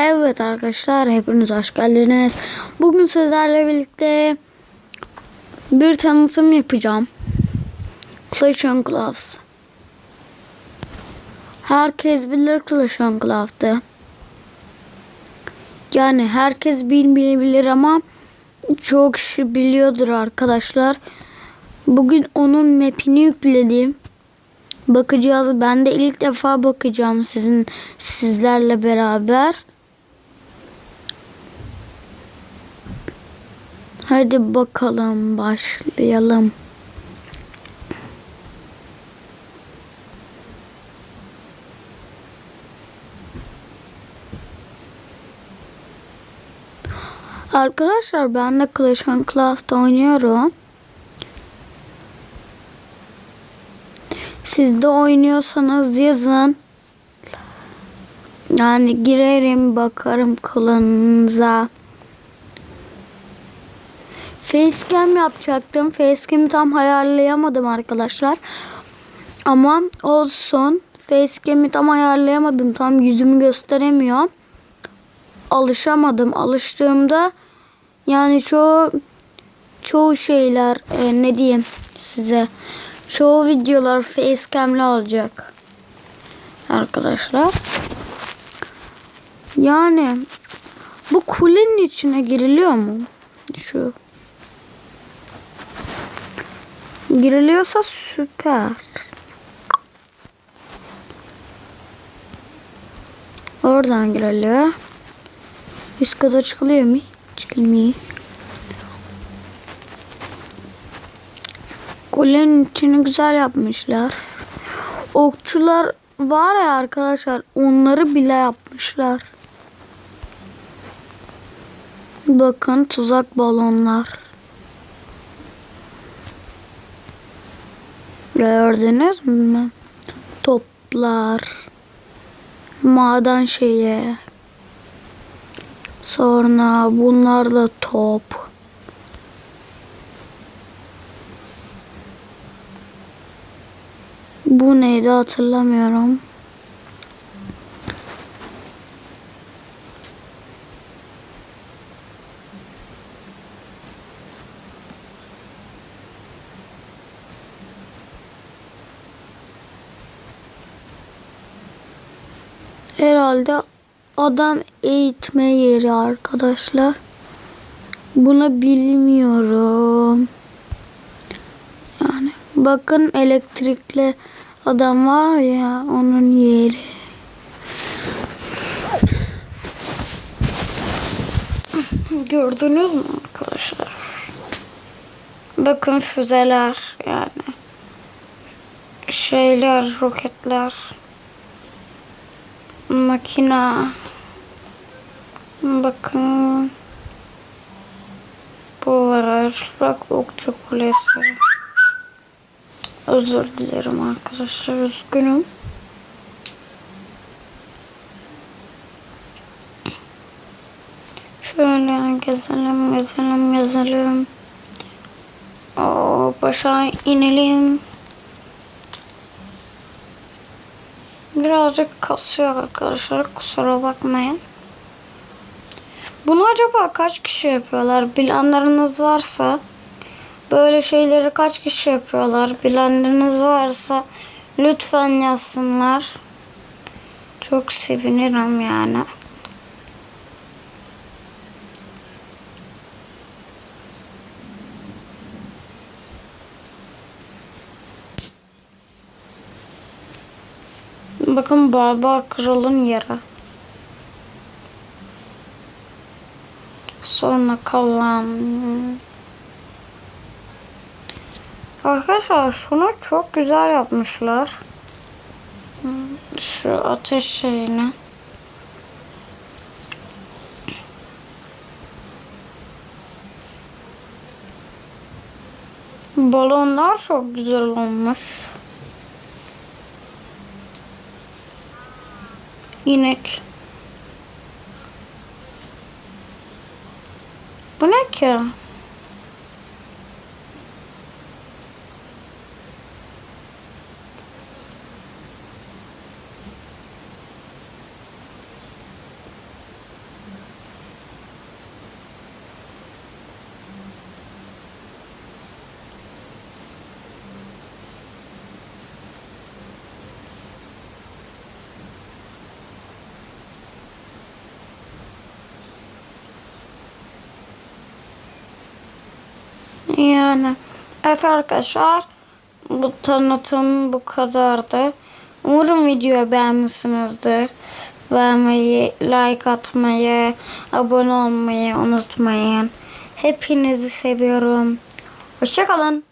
Evet arkadaşlar hepiniz hoş geldiniz. Bugün sizlerle birlikte bir tanıtım yapacağım. Clash Clans. Herkes bilir Clash Clans'tı. Yani herkes bilmeyebilir ama çok kişi biliyordur arkadaşlar. Bugün onun map'ini yükledim. Bakacağız. Ben de ilk defa bakacağım sizin sizlerle beraber. Hadi bakalım başlayalım. Arkadaşlar ben de Clash of Clans'ta oynuyorum. Siz de oynuyorsanız yazın. Yani girerim bakarım klanınıza. Facecam yapacaktım. Facecam'i tam ayarlayamadım arkadaşlar. Ama olsun. Facecam'i tam ayarlayamadım. Tam yüzümü gösteremiyorum. Alışamadım. Alıştığımda yani çoğu çoğu şeyler e, ne diyeyim size çoğu videolar facecam'li olacak. Arkadaşlar. Yani bu kulenin içine giriliyor mu? Şu Giriliyorsa süper. Oradan giriliyor. Üst kata çıkılıyor mu? Çıkılmıyor. Kulenin içini güzel yapmışlar. Okçular var ya arkadaşlar onları bile yapmışlar. Bakın tuzak balonlar. Gördünüz mü? Toplar. Maden şeyi. Sonra bunlar da top. Bu neydi hatırlamıyorum. Herhalde adam eğitme yeri arkadaşlar. Bunu bilmiyorum. Yani bakın elektrikli adam var ya onun yeri. Gördünüz mü arkadaşlar? Bakın füzeler yani. Şeyler, roketler makina. Bakın. Bu var. Bak okçu kulesi. Özür dilerim arkadaşlar üzgünüm. Şöyle gezelim gezelim gezelim. O aşağı inelim Birazcık kasıyor arkadaşlar. Kusura bakmayın. Bunu acaba kaç kişi yapıyorlar? Bilenleriniz varsa böyle şeyleri kaç kişi yapıyorlar? Bilenleriniz varsa lütfen yazsınlar. Çok sevinirim yani. Bakın barbar kralın yeri. Sonra kalan. Arkadaşlar şunu çok güzel yapmışlar. Şu ateş şeyini. Balonlar çok güzel olmuş. İnek. Bu ne ki? Yani evet arkadaşlar bu tanıtım bu kadardı. Umarım videoyu beğenmişsinizdir. Beğenmeyi, like atmayı, abone olmayı unutmayın. Hepinizi seviyorum. Hoşçakalın.